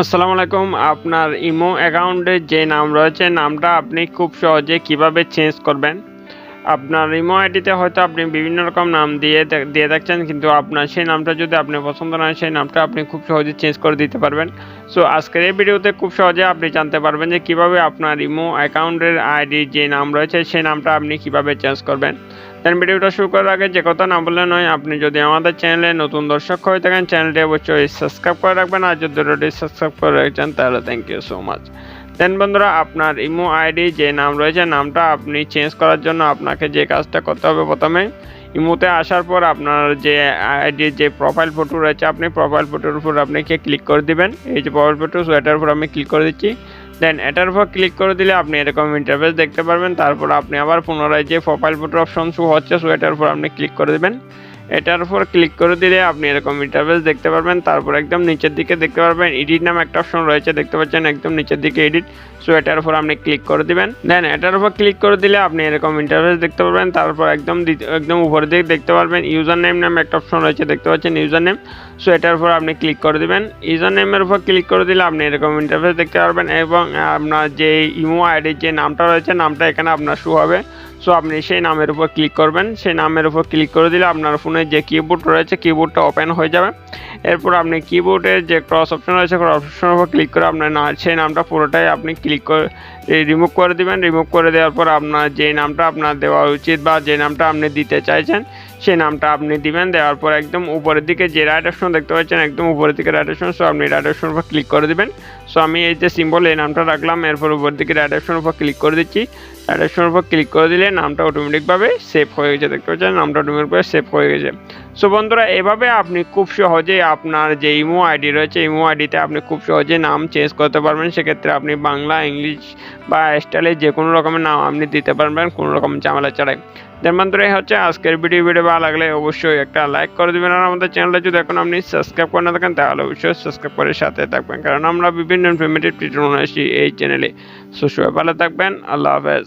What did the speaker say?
আসসালামু আলাইকুম। আপনার ইমো অ্যাকাউন্টে যে নাম রয়েছে, নামটা আপনি খুব সহজে কীভাবে চেঞ্জ করবেন? আপনার ইমো আইডিতে হয়তো আপনি বিভিন্ন রকম নাম দিয়ে দিয়ে থাকছেন কিন্তু আপনার সেই নামটা যদি আপনি পছন্দ না হয়, সেই নামটা আপনি খুব সহজে চেঞ্জ করে দিতে পারবেন। সো আজকের এই ভিডিওতে খুব সহজে আপনি জানতে পারবেন যে কীভাবে আপনার ইমো অ্যাকাউন্টের আইডি যে নাম রয়েছে, সেই নামটা আপনি কীভাবে চেঞ্জ করবেন। দেন ভিডিওটা শুরু করার আগে যে কথা না বললে নয়, আপনি যদি আমাদের চ্যানেলে নতুন দর্শক হয়ে থাকেন চ্যানেলটি অবশ্যই সাবস্ক্রাইব করে রাখবেন, আর যদি সাবস্ক্রাইব করে রাখছেন তাহলে thank you so much then বন্ধুরা, আপনার ইমো আইডি যে নাম রয়েছে, নামটা আপনি চেঞ্জ করার জন্য আপনাকে যে কাজটা করতে হবে প্রথমে, ইমোতে আসার পর আপনার যে আইডির যে প্রোফাইল ফটো রয়েছে আপনি প্রোফাইল ফটোর উপর আপনাকে ক্লিক করে দিবেন। এই যে প্রোফাইল ফটো এটার উপর আমি ক্লিক করে দিচ্ছি। দেন এটার উপর ক্লিক করে দিলে আপনি এরকম ইন্টারফেস দেখতে পারবেন। তারপর আপনি আবার পুনরায় যে প্রোফাইল ফটো অপশন শো হচ্ছে সো এটার উপর আপনি ক্লিক করে দেবেন। এটার উপর ক্লিক করে দিলে আপনি এরকম ইন্টারফেস দেখতে পারবেন। তারপর একদম নিচের দিকে দেখতে পারবেন। এডিট নামে একটা অপশন রয়েছে, দেখতে পাচ্ছেন একদম নিচের দিকে এডিট সো এটার উপর আপনি ক্লিক করে দিবেন। দেন এটার উপর ক্লিক করে দিলে আপনি এরকম ইন্টারফেস দেখতে পারবেন। তারপর একদম একদম উপরের দিকে দেখতে পারবেন। ইউজার নেম নামে একটা অপশন রয়েছে, দেখতে পাচ্ছেন ইউজার নেম সো এটার উপর আপনি ক্লিক করে দিবেন। ইউজার নেমের উপর ক্লিক করে দিলে আপনি এরকম ইন্টারফেস দেখতে পারবেন এবং আপনার যে ইমো আইডির যে নামটা রয়েছে, নামটা এখানে আপনার শো হবে। সো আপনি সেই নামের উপর ক্লিক করবেন। সেই নামের উপর ক্লিক করে দিলে আপনার ফোনে যে কিবোর্ড রয়েছে কিবোর্ডটা ওপেন হয়ে যাবে। এরপর আপনি কিবোর্ডের যে ক্রস অপশন রয়েছে ক্রস অপশনের উপর ক্লিক করে আপনার না, সেই নামটা পুরোটাই আপনি ক্লিক করে রিমুভ করে দেবেন। রিমুভ করে দেওয়ার পর আপনার যে নামটা আপনার দেওয়া উচিত বা যে নামটা আপনি দিতে চাইছেন সেই নামটা আপনি দিবেন, দেওয়ার পর একদম উপরের দিকে যে রাইট অপশন দেখতে পাচ্ছেন, একদম উপরের দিকে রাইট অপশন সো আপনি রাইট অপশন উপর ক্লিক করে দিবেন। সো আমি এই যে সিম্বল এই নামটা রাখলাম, এরপর উপরের দিকে রাইট অপশন উপর ক্লিক করে দিচ্ছি। রাইট অপশন উপর ক্লিক করে দিলে নামটা অটোমেটিকভাবে সেভ হয়ে গেছে, দেখতে পাচ্ছেন? নামটা অটোমেটিকভাবে সেভ হয়ে গেছে। সো বন্ধুরা, এভাবে আপনি খুব সহজে আপনার যে ইমো আইডি রয়েছে, ইমো আইডিতে আপনি খুব সহজে নাম চেঞ্জ করতে পারবেন। সেক্ষেত্রে আপনি বাংলা, ইংলিশ বা স্টাইলে যে কোনো রকমের নাম আপনি দিতে পারবেন, কোনো রকম ঝামেলা ছাড়াই। দেন বন্ধুরা হচ্ছে আজকের ভিডিও ভিডিও ভালো লাগলে অবশ্যই একটা লাইক করে দেবেন। আর আমাদের চ্যানেলে যদি এখন আপনি সাবস্ক্রাইব করে না থাকেন, তাহলে অবশ্যই সাবস্ক্রাইব করে সাথে থাকবেন। কারণ আমরা বিভিন্ন ইনফরমেটিভ টিউটোরিয়াল আসি এই চ্যানেলে সো সবাই ভালো থাকবেন। আল্লাহ হাফেজ।